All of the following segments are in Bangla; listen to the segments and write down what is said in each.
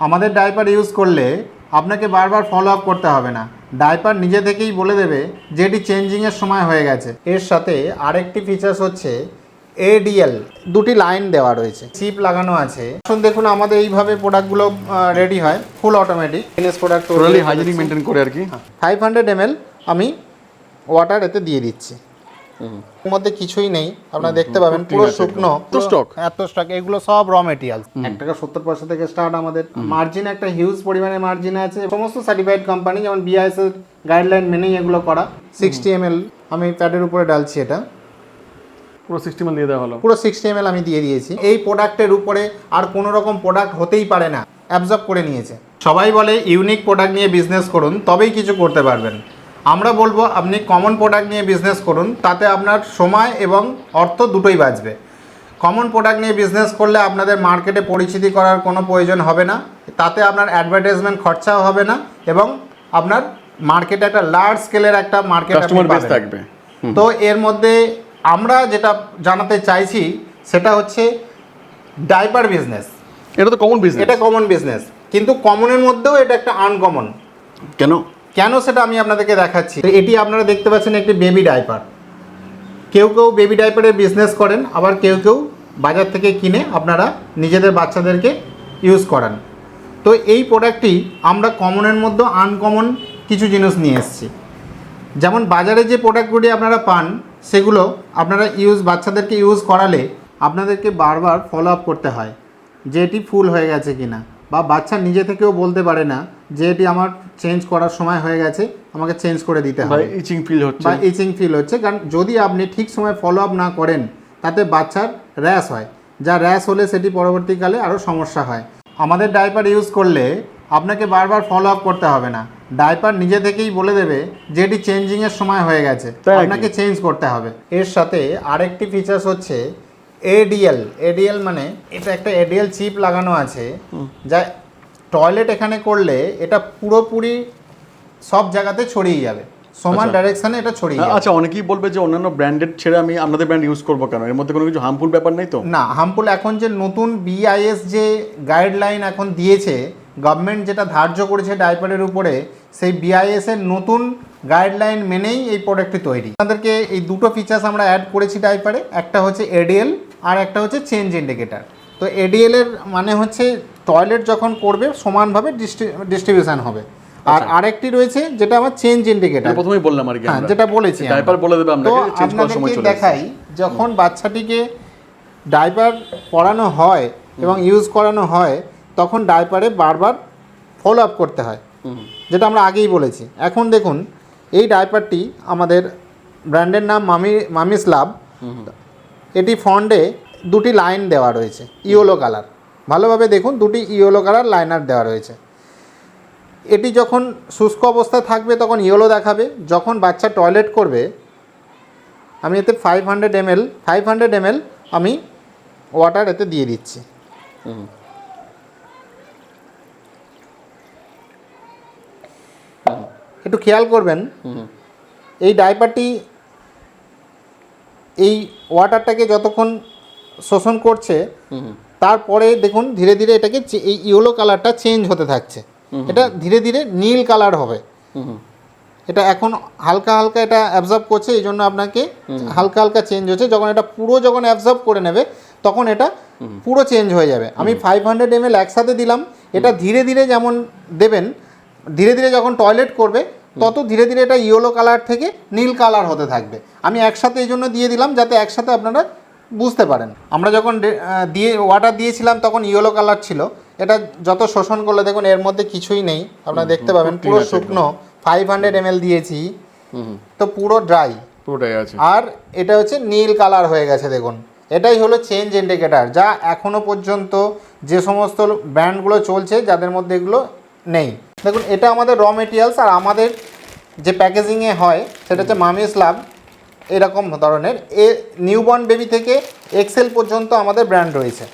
আমাদের ডাইপার ইউজ করলে আপনাকে বারবার ফলো আপ করতে হবে না। ডাইপার নিজে থেকেই বলে দেবে যে এটি চেঞ্জিংয়ের সময় হয়ে গেছে। এর সাথে আরেকটি ফিচার্স হচ্ছে এডিএল দুটি লাইন দেওয়া রয়েছে। চিপ লাগানো আছে। এখন দেখুন আমাদের এইভাবে প্রোডাক্টগুলো রেডি হয়। Full automatic finish product totally hygienic maintain করে আর কি। ফাইভ হান্ড্রেড এম আমি ওয়াটার এতে দিয়ে দিচ্ছি। মধ্যে কিছুই নেই। আপনারা দেখতে পাবেন পুরো শুকনো। এত stock? এত স্টক এগুলো সব র মেটেরিয়াল এক টাকা সত্তর পয়সা থেকে স্টার্ট আমাদের। মার্জিন একটা হিউজ পরিমাণে মার্জিন আছে। সমস্ত সার্টিফাইড কোম্পানি যেমন বিআইএস এর গাইডলাইন মেনেই এগুলো করা। সিক্সটি এম আমি প্যাডের উপরে ডালছি এটা। পুরো সিস্টেম দিয়ে দেওয়া হলো। পুরো সিক্সটি এম আমি দিয়ে দিয়েছি। এই প্রোডাক্টের উপরে আর কোনো রকম প্রোডাক্ট হতেই পারে না। অ্যাবজর্ব করে নিয়েছে। সবাই বলে ইউনিক প্রোডাক্ট নিয়ে বিজনেস করুন তবেই কিছু করতে পারবেন। আমরা বলব আপনি কমন প্রোডাক্ট নিয়ে বিজনেস করুন তাতে আপনার সময় এবং অর্থ দুটোই বাঁচবে। কমন প্রোডাক্ট নিয়ে বিজনেস করলে আপনাদের মার্কেটে পরিচিতি করার কোনো প্রয়োজন হবে না তাতে আপনার অ্যাডভার্টাইজমেন্ট খরচাও হবে না এবং আপনার মার্কেটে একটা লার্জ স্কেলের একটা মার্কেট থাকবে। তো এর মধ্যে আমরা যেটা জানাতে চাইছি সেটা হচ্ছে ডাইপার বিজনেস এটা তো কমন বিজনেস এটা কমন বিজনেস কিন্তু কমনের মধ্যেও এটা একটা আনকমন কেন? কেন সেটা আমি আপনাদেরকে দেখাচ্ছি? তো এটি আপনারা দেখতে পাচ্ছেন একটি বেবি ডাইপার। কেউ কেউ বেবি ডাইপারের বিজনেস করেন, আবার কেউ কেউ বাজার থেকে কিনে আপনারা নিজেদের বাচ্চাদেরকে ইউজ করান। তো এই প্রোডাক্টটি আমরা কমনের মধ্যে আনকমন কিছু জিনিস নিয়ে এসেছি। যেমন বাজারে যে প্রোডাক্টগুলি আপনারা পান, সেগুলো আপনারা ইউজ বাচ্চাদেরকে ইউজ করালে আপনাদেরকে বারবার ফলো আপ করতে হয় যে এটি ফুল হয়ে গেছে কিনা। বা বাচ্চা নিজে থেকেও বলতে পারে না যে এটি আমার চেঞ্জ করার সময় হয়ে গেছে আমাকে চেঞ্জ করে দিতে হবে। ইচিং ফিল হচ্ছে। বা ইচিং ফিল হচ্ছে কারণ যদি আপনি ঠিক সময় ফলো আপ না করেন তাতে বাচ্চার র্যাশ হয়। যা র্যাশ হলে সেটি পরবর্তীকালে আরও সমস্যা হয়। আমাদের ডাইপার ইউজ করলে আপনাকে বারবার ফলো আপ করতে হবে না। ডাইপার নিজে থেকেই বলে দেবে যে এটি চেঞ্জিংয়ের সময় হয়ে গেছে। আপনাকে চেঞ্জ করতে হবে। এর সাথে আরেকটি ফিচার্স হচ্ছে এডিএল এডিএল মানে এটা একটা এডিএল চিপ লাগানো আছে যা টয়লেট এখানে করলে এটা পুরোপুরি সব জায়গাতে ছড়িয়ে যাবে। সমান আচ্ছা। ডাইরেকশনে এটা ছড়িয়ে যাবে। আচ্ছা অনেকেই বলবে যে অন্যান্য ব্র্যান্ডেড ছেড়ে আমি আপনাদের ব্র্যান্ড ইউজ করব কেন? এর মধ্যে কোনো কিছু হার্মফুল ব্যাপার নেই তো? না হামপুল এখন যে নতুন বিআইএস যে গাইডলাইন এখন দিয়েছে গভর্নমেন্ট যেটা ধার্য করেছে ডাইপারের উপরে সেই বিআইএস এর নতুন গাইডলাইন মেনেই এই প্রোডাক্টটি তৈরি। আমাদেরকে এই দুটো ফিচার্স আমরা অ্যাড করেছি ডাইপারে একটা হচ্ছে এডিএল আর একটা হচ্ছে চেঞ্জ ইন্ডিকেটার তো এডিএলের মানে হচ্ছে টয়লেট যখন করবে সমানভাবে ডিস্ট্রিবিউশন হবে। আর আরেকটি রয়েছে যেটা আমার চেঞ্জ ইন্ডিকেটার প্রথমেই বললাম আর কি হ্যাঁ যেটা বলেছি আমরা। ডাইপার বলে দেবে আপনাকে চেঞ্জ করার সময় চলে দেখাই যখন বাচ্চাটিকে ডাইপার পরানো হয় এবং ইউজ করানো হয় তখন ডাইপারে বারবার ফলো আপ করতে হয়। যেটা আমরা আগেই বলেছি। এখন দেখুন এই ডাইপারটি আমাদের ব্র্যান্ডের নাম মামি মামিস লাভ। এটি ফন্ডে দুটি লাইন দেওয়া রয়েছে ইয়েলো কালার ভালোভাবে দেখুন দুটি ইয়েলো কালার লাইনার দেওয়া রয়েছে। এটি যখন শুষ্ক অবস্থায় থাকবে তখন ইয়েলো দেখাবে। যখন বাচ্চা টয়লেট করবে আমি এতে five hundred ML five hundred ML আমি ওয়াটার এতে দিয়ে দিচ্ছি। হুম। একটু খেয়াল করবেন হুম। এই ডাইপারটি এই ওয়াটারটাকে যতক্ষণ শোষণ করছে তারপরে দেখুন ধীরে ধীরে এটাকে এই ইয়েলো কালারটা চেঞ্জ হতে থাকছে। এটা ধীরে ধীরে নীল কালার হবে। এটা এখন হালকা হালকা এটা অ্যাবজর্ব করছে এই জন্য আপনাকে হালকা হালকা চেঞ্জ হচ্ছে। যখন এটা পুরো যখন অ্যাবজর্ব করে নেবে তখন এটা পুরো চেঞ্জ হয়ে যাবে। আমি ফাইভ হান্ড্রেড এমএল একসাথে দিলাম এটা ধীরে ধীরে যেমন দেবেন ধীরে ধীরে যখন টয়লেট করবে তত ধীরে ধীরে এটা ইয়েলো কালার থেকে নীল কালার হতে থাকবে। আমি একসাথে এই জন্য দিয়ে দিলাম যাতে একসাথে আপনারা বুঝতে পারেন। আমরা যখন দিয়ে ওয়াটার দিয়েছিলাম তখন ইয়েলো কালার ছিল। এটা যত শোষণ করলে দেখুন এর মধ্যে কিছুই নেই। আপনারা দেখতে পাবেন পুরো। শুকনো। ফাইভ হান্ড্রেড এমএল দিয়েছি। তো পুরো ড্রাই পুরোটাই আছে। আর এটা হচ্ছে নীল কালার হয়ে গেছে দেখুন। এটাই হলো চেঞ্জ ইন্ডিকেটার যা এখনও পর্যন্ত যে সমস্ত ব্র্যান্ডগুলো চলছে যাদের মধ্যে এগুলো নেই। দেখুন এটা আমাদের র মেটেরিয়ালস আর আমাদের যে প্যাকেজিংয়ে হয় সেটা হচ্ছে মামিস লাভ এরকম ধরনের। এ নিউবর্ন বেবি থেকে এক্সেল পর্যন্ত আমাদের ব্র্যান্ড রয়েছে।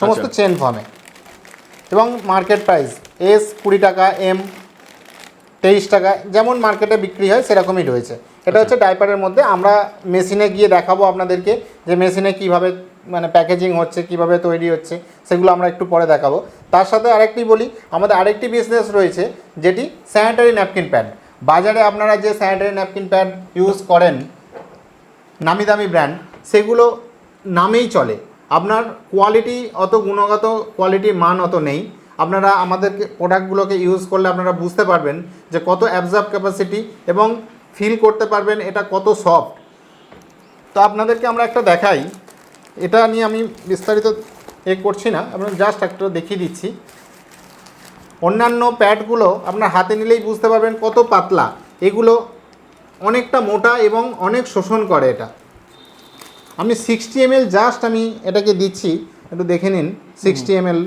সমস্ত আচ্ছা। চেন ফর্মে এবং মার্কেট প্রাইস এস কুড়ি টাকা এম তেইশ টাকা যেমন মার্কেটে বিক্রি হয় সেরকমই রয়েছে। এটা হচ্ছে ডাইপারের মধ্যে। আমরা মেশিনে গিয়ে দেখাবো আপনাদেরকে যে মেশিনে কীভাবে মানে প্যাকেজিং হচ্ছে, কীভাবে তৈরি হচ্ছে, সেগুলো আমরা একটু পরে দেখাবো। তার সাথে আরেকটি বলি, আমাদের আরেকটি বিজনেস রয়েছে, যেটি স্যানিটারি ন্যাপকিন প্যাড বাজারে আপনারা যে স্যানিটারি ন্যাপকিন প্যাড ইউজ করেন, নামি দামি ব্র্যান্ড সেগুলো নামেই চলে। আপনার কোয়ালিটি অত গুণগত কোয়ালিটির মান অত নেই। আপনারা আমাদের প্রোডাক্টগুলোকে ইউজ করলে আপনারা বুঝতে পারবেন যে কত অ্যাবজর্ব ক্যাপাসিটি এবং ফিল করতে পারবেন এটা কত সফট তো আপনাদেরকে আমরা একটা দেখাই। এটা নিয়ে আমি বিস্তারিত এ করছি না আপনার জাস্ট একটা দেখিয়ে দিচ্ছি। অন্যান্য প্যাডগুলো আপনার হাতে নিলেই বুঝতে পারবেন কত পাতলা। এগুলো অনেকটা মোটা এবং অনেক শোষণ করে এটা। আমি সিক্সটি এমএল জাস্ট আমি এটাকে দিচ্ছি, একটু দেখে নিন সিক্সটি এমএল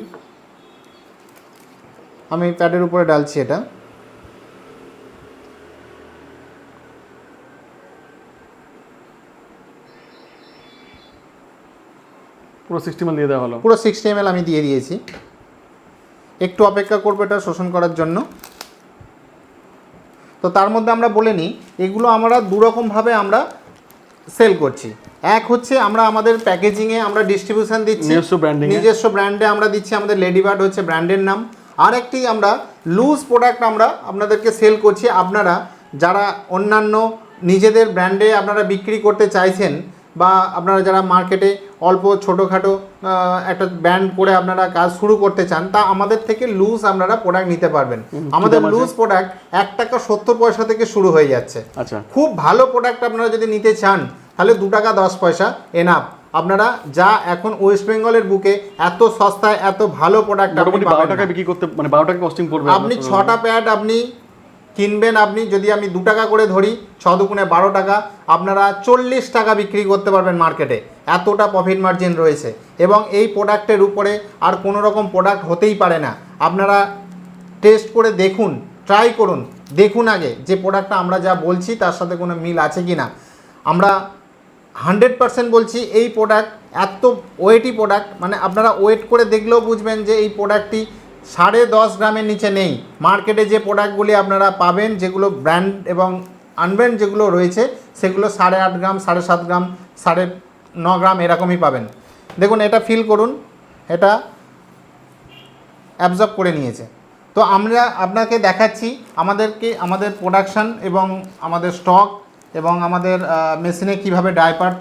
আমি প্যাডের উপরে ডালছি এটা। পুরো সিক্সটি মাল দিয়ে দেওয়া হলো। পুরো সিক্সটি এমএল আমি দিয়ে দিয়েছি। একটু অপেক্ষা করব এটা শোষণ করার জন্য। তো তার মধ্যে আমরা বলে নিই এগুলো আমরা দুরকমভাবে আমরা সেল করছি। এক হচ্ছে আমরা আমাদের প্যাকেজিংয়ে আমরা ডিস্ট্রিবিউশন দিচ্ছি। নিজস্ব ব্র্যান্ডে আমরা দিচ্ছি আমাদের লেডিবার্ড হচ্ছে ব্র্যান্ডের নাম। আর একটি আমরা লুজ প্রোডাক্ট আমরা আপনাদেরকে সেল করছি। আপনারা যারা অন্যান্য নিজেদের ব্র্যান্ডে আপনারা বিক্রি করতে চাইছেন বা আপনারা যারা মার্কেটে অল্প ছোটোখাটো একটা ব্র্যান্ড করে আপনারা কাজ শুরু করতে চান তা আমাদের থেকে লুজ আপনারা প্রোডাক্ট নিতে পারবেন। আমাদের লুজ প্রোডাক্ট এক টাকা সত্তর পয়সা থেকে শুরু হয়ে যাচ্ছে। আচ্ছা। খুব ভালো প্রোডাক্ট আপনারা যদি নিতে চান তাহলে দু টাকা দশ পয়সা এনাফ আপনারা যা এখন ওয়েস্ট বেঙ্গলের বুকে এত সস্তায় এত ভালো প্রোডাক্ট আপনি বারো টাকা বিক্রি করতে মানে বারো টাকা কস্টিং পড়বে আপনি ছটা প্যাড আপনি কিনবেন আপনি, যদি আমি দু টাকা করে ধরি, ছ দুগুণে বারো টাকা, আপনারা চল্লিশ টাকা বিক্রি করতে পারবেন মার্কেটে। এতটা প্রফিট মার্জিন রয়েছে। এবং এই প্রোডাক্টের উপরে আর কোনো রকম প্রোডাক্ট হতেই পারে না। আপনারা টেস্ট করে দেখুন ট্রাই করুন। দেখুন আগে যে প্রোডাক্টটা আমরা যা বলছি, তার সাথে কোনো মিল আছে কি না আমরা হান্ড্রেড পার্সেন্ট বলছি, এই প্রোডাক্ট এত ওয়েটি প্রোডাক্ট মানে আপনারা ওয়েট করে দেখলেও বুঝবেন যে এই প্রোডাক্টটি সাড়ে দশ গ্রামের নিচে নেই। মার্কেটে যে প্রোডাক্টগুলি আপনারা পাবেন, যেগুলো ব্র্যান্ড এবং আনব্র্যান্ড যেগুলো রয়েছে, সেগুলো সাড়ে আট গ্রাম, সাড়ে সাত গ্রাম, সাড়ে ন গ্রাম এরকমই পাবেন। দেখুন, এটা ফিল করুন। এটা অ্যাবজর্ব করে নিয়েছে। তো আমরা আপনাকে দেখাচ্ছি আমাদেরকে, আমাদের প্রোডাকশান এবং আমাদের স্টক এবং আমাদের মেশিনে কীভাবে ডাইপার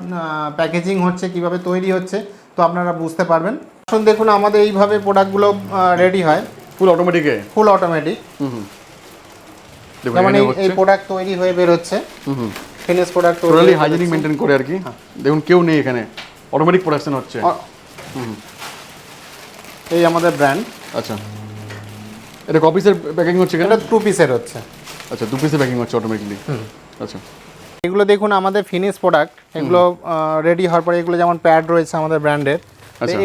প্যাকেজিং হচ্ছে, কীভাবে তৈরি হচ্ছে। তো আপনারা বুঝতে পারবেন। আসুন দেখুন আমাদের এইভাবে প্রোডাক্টগুলো রেডি হয়। ফুল অটোমেটিকে ফুল অটোমেটিক যেমন এই- প্রোডাক্ট তৈরি হয়ে বের হচ্ছে finish product totally hygienic maintain করে আর কি। হ্যাঁ। দেখুন কেউ নেই এখানে। অটোমেটিক প্রোডাকশন হচ্ছে। এই আমাদের ব্র্যান্ড আচ্ছা। এটা কপিসের প্যাকিং হচ্ছে কেন এটা টু পিসের হচ্ছে। আচ্ছা দু পিসের প্যাকিং হচ্ছে অটোমেটিকলি আচ্ছা। এগুলো দেখুন আমাদের ফিনিশ প্রোডাক্ট এগুলো রেডি হওয়ার পরে এগুলো যেমন প্যাড রয়েছে আমাদের ব্র্যান্ডের।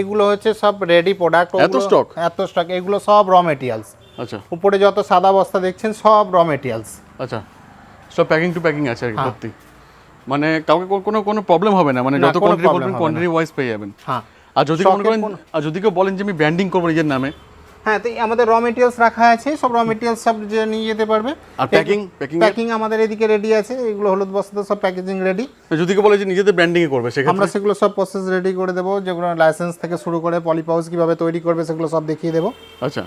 এগুলো হচ্ছে সব রেডি প্রোডাক্ট এত স্টক এত স্টক এগুলো সব র মেটেরিয়ালস আচ্ছা। উপরে যত সাদা বস্তা দেখছেন সব র মেটেরিয়ালস আচ্ছা। সব প্যাকিং টু প্যাকিং আছে আর কি হ্যাঁ। মানে কাউকে কোনো কোনো প্রবলেম হবে না মানে যত কোয়ান্টিটি বলবেন কোয়ান্টিটি ওয়াইজ পেয়ে যাবেন। হ্যাঁ। আর যদি মনে করেন আর যদি কেউ বলেন যে আমি ব্র্যান্ডিং করব নিজের নামে হ্যাঁ তো আমাদের র মেটেরিয়ালস রাখা আছে সব র মেটেরিয়ালস সব যে নিয়ে যেতে পারবে। আর প্যাকিং প্যাকিং আমাদের এদিকে রেডি আছে এগুলো হলুদ বস্তাতে সব প্যাকেজিং রেডি যদি কেউ বলে যে নিজেদের ব্র্যান্ডিং করবে সেক্ষেত্রে? আমরা সেগুলো সব প্রসেস রেডি করে দেবো যেগুলো লাইসেন্স থেকে শুরু করে পলিপাউস কীভাবে তৈরি করবে সেগুলো সব দেখিয়ে দেবো। আচ্ছা।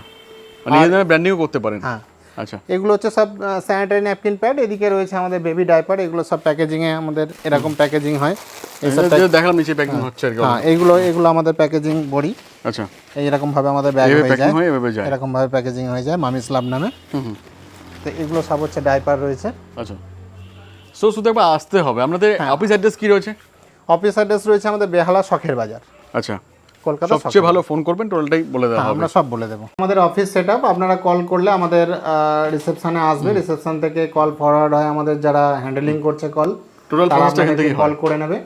নিজেদের ব্র্যান্ডিংও করতে পারেন। হ্যাঁ। আচ্ছা। এগুলো হচ্ছে সব স্যানিটারি ন্যাপকিন প্যাড এদিকে রয়েছে আমাদের বেবি ডাইপার এগুলো সব প্যাকেজিংয়ে আমাদের এরকম প্যাকেজিং হয়। এইসব দেখালাম নিচে প্যাকিং হচ্ছে আর কি হ্যাঁ এগুলো এগুলো আমাদের প্যাকেজিং বড়ি। আচ্ছা। এইরকম ভাবে আমাদের ব্যাগ হয়ে যায়। এভাবে যায়। এরকম ভাবে প্যাকেজিং হয়ে যায় মামি স্লাব নামে। তো এগুলো সব হচ্ছে ডাইপার রয়েছে। আচ্ছা। সো শুধু একবার আসতে হবে। আপনাদের হ্যাঁ। অফিস অ্যাড্রেস কি রয়েছে? অফিস অ্যাড্রেস রয়েছে আমাদের বেহালা শখের বাজার। আচ্ছা। কলকাতা সবচেয়ে ভালো ফোন করবেন টোটালটাই বলে দেওয়া হ্যাঁ, হবে। আমরা সব বলে দেবো। আমাদের অফিস সেট আপনারা কল করলে আমাদের রিসেপশনে আসবে। রিসেপশন থেকে কল ফরওয়ার্ড হয় আমাদের যারা হ্যান্ডেলিং করছে কল Total process টা কল করে নেবে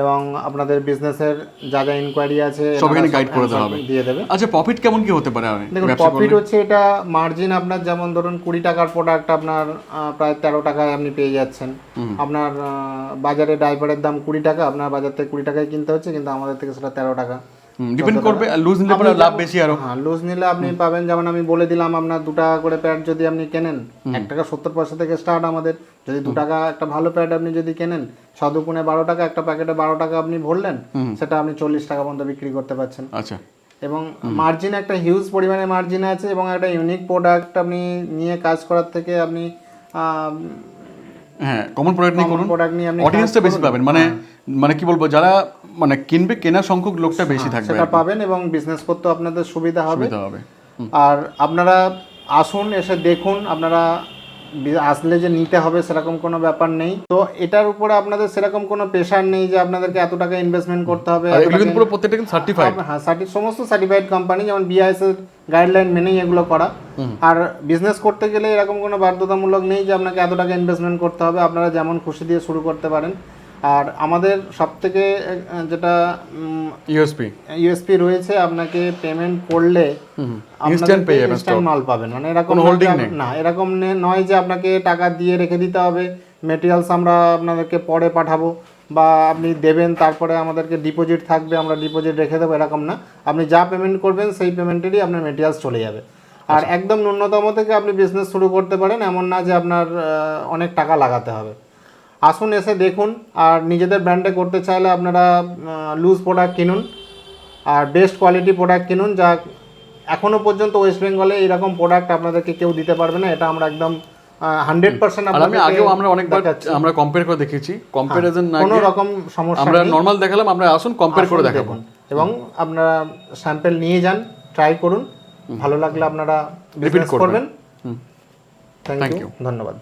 এবং আপনাদের বিজনেসের যা যা ইনকোয়ারি আছে সব এখানে এনারা করে দেওয়া হবে। দিয়ে দেবে। আচ্ছা প্রফিট কেমন কি হতে পারে? দেখুন প্রফিট হচ্ছে এটা মার্জিন আপনার যেমন ধরুন কুড়ি টাকার প্রোডাক্ট আপনার প্রায় তেরো টাকায় আপনি পেয়ে যাচ্ছেন। আপনার বাজারে ড্রাইভারের দাম কুড়ি টাকা আপনার বাজার থেকে কুড়ি টাকায় কিনতে হচ্ছে কিন্তু আমাদের থেকে সেটা তেরো টাকা। ডিপেন্ড করবে লুজ নিলে পরে লাভ বেশি আরও। হ্যাঁ লুজ নিলে আপনি পাবেন যেমন আমি বলে দিলাম আপনার দু টাকা করে প্যাড যদি আপনি কেনেন এক টাকা সত্তর পয়সা থেকে স্টার্ট আমাদের। যদি দু টাকা একটা ভালো প্যাড আপনি যদি কেনেন সদুপুনে বারো টাকা একটা প্যাকেটে বারো টাকা আপনি ভরলেন সেটা আপনি চল্লিশ টাকা পর্যন্ত বিক্রি করতে পারছেন। আচ্ছা। এবং মার্জিন একটা হিউজ পরিমাণে মার্জিন আছে এবং একটা ইউনিক প্রোডাক্ট আপনি নিয়ে কাজ করার থেকে আপনি হ্যাঁ কমন প্রোডাক্ট নিয়ে করুন। প্রোডাক্ট নিয়ে আপনি অডিয়েন্সটা বেশি পাবেন। মানে মানে কি বলব যারা মানে কিনবে কেনার সংখ্যক লোকটা বেশি থাকবে সেটা পাবেন এবং বিজনেস করতেও আপনাদের সুবিধা হবে। সুবিধা হবে আর আপনারা আসুন এসে দেখুন আপনারা আসলে যে নিতে হবে সেরকম কোনো ব্যাপার নেই। তো এটার উপরে আপনাদের সেরকম কোনো প্রেশার নেই যে আপনাদেরকে এত টাকা ইনভেস্টমেন্ট করতে হবে পুরো প্রত্যেকটা কিন্তু সার্টিফাইড হ্যাঁ সমস্ত সার্টিফাইড কোম্পানি যেমন বিআইএস এর গাইডলাইন মেনেই এগুলো করা। আর বিজনেস করতে গেলে এরকম কোনো বাধ্যতামূলক নেই যে আপনাকে এত টাকা ইনভেস্টমেন্ট করতে হবে। আপনারা যেমন খুশি দিয়ে শুরু করতে পারেন। আর আমাদের সব থেকে যেটা ইউএসপি। ইউএসপি রয়েছে আপনাকে পেমেন্ট করলে Instant পেয়ে যাবেন ইনস্ট্যান্ট মাল পাবেন। মানে এরকম আপ- নেই। না এরকম নয় যে আপনাকে টাকা দিয়ে রেখে দিতে হবে। মেটেরিয়ালস আমরা আপনাদেরকে পরে পাঠাবো বা আপনি দেবেন তারপরে আমাদেরকে ডিপোজিট থাকবে আমরা ডিপোজিট রেখে দেবো এরকম না। আপনি যা পেমেন্ট করবেন সেই পেমেন্টেরই আপনার মেটেরিয়ালস চলে যাবে। আর একদম ন্যূনতম থেকে আপনি বিজনেস শুরু করতে পারেন এমন না যে আপনার অনেক টাকা লাগাতে হবে। আসুন এসে দেখুন আর নিজেদের ব্র্যান্ডে করতে চাইলে আপনারা লুজ প্রোডাক্ট কিনুন আর বেস্ট কোয়ালিটি প্রোডাক্ট কিনুন যা এখনও পর্যন্ত ওয়েস্ট বেঙ্গলে এরকম প্রোডাক্ট আপনাদেরকে কেউ দিতে পারবে না এটা আমরা একদম হান্ড্রেড পার্সেন্ট আমি আগেও আমরা অনেকবার আমরা কম্পেয়ার করে দেখেছি। কম্পারিজন না কোনো রকম সমস্যা আমরা নর্মাল দেখালাম আমরা আসুন কম্পেয়ার করে দেখাবো। এবং আপনারা স্যাম্পল নিয়ে যান ট্রাই করুন। ভালো লাগলে আপনারা বিজনেস করবেন। থ্যাংক ইউ ধন্যবাদ।